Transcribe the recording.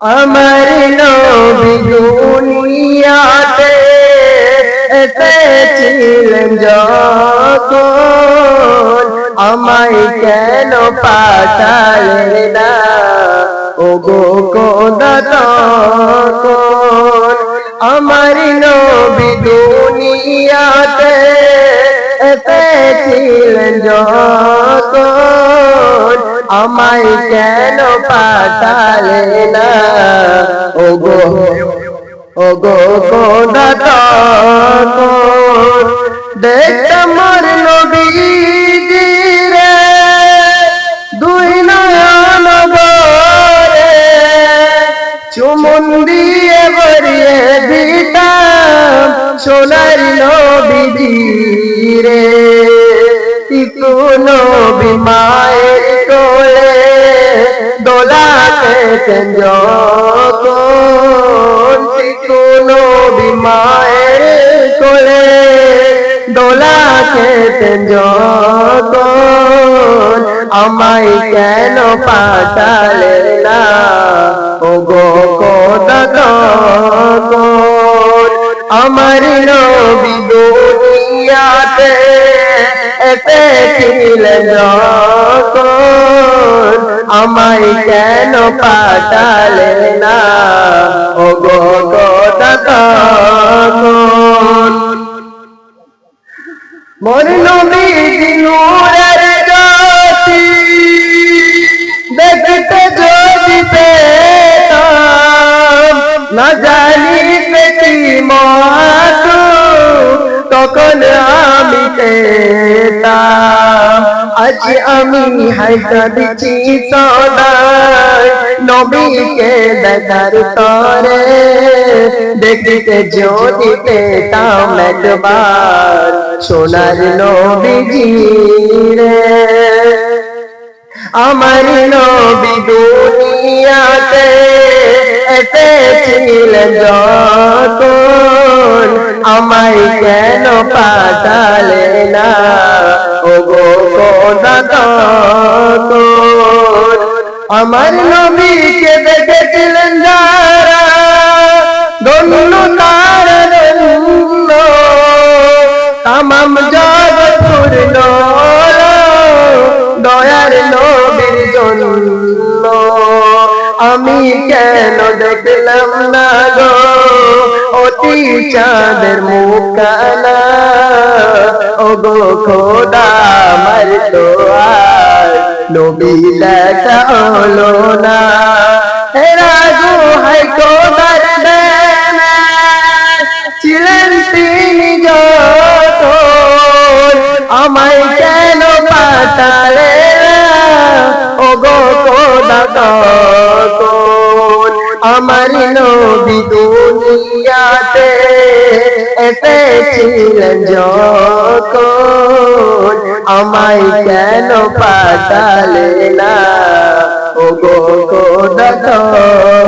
আমার নবী দুনিয়াতে আমায় কেন পাঠালে না? ও গো তখন আমার নবী দুনিয়াতে যখন আমায় কেন পাঠালে না? ও গো ও গো কোদা তখন দেখতে মোর দিতাম সোনার নবীজি রে কোনো বিমায়ের কোলে যখন কোনো বিমায়ের কোলে। যখন আমায় কেন পাঠালে না? ও গো তখন আমার নবী দুনিয়াতে এসেছিলেন যখন আমায় কেন পাঠালে না? ও গো তখন মোর নবী নূরের জ্যোতি দেখতে যদি পেতাম না জানি আজ আমি হাইটা দিচ্ছি সদাই নবীকে দেখার তরে। দেখতে যদি পেতাম একবার সোনার নবীজি রে আমার নবী দুনিয়াতে এসেছিলেন যখন, আমায় কেন পাঠালে না? আমার নবীকে দেখেছিলেন যারা ধন্য তামাম জগৎ দয়ার নবীর জন্য। আমি কেন দেখলাম না গো? অতি চাঁদের মুখানা ও গো খোদা মার তো আর নবী দেখা হলো না। এরা গো হাই খোদার নবী দুনিয়াতে এসেছিলেন যখন আমায় কেন পাঠালে না ও গো তখন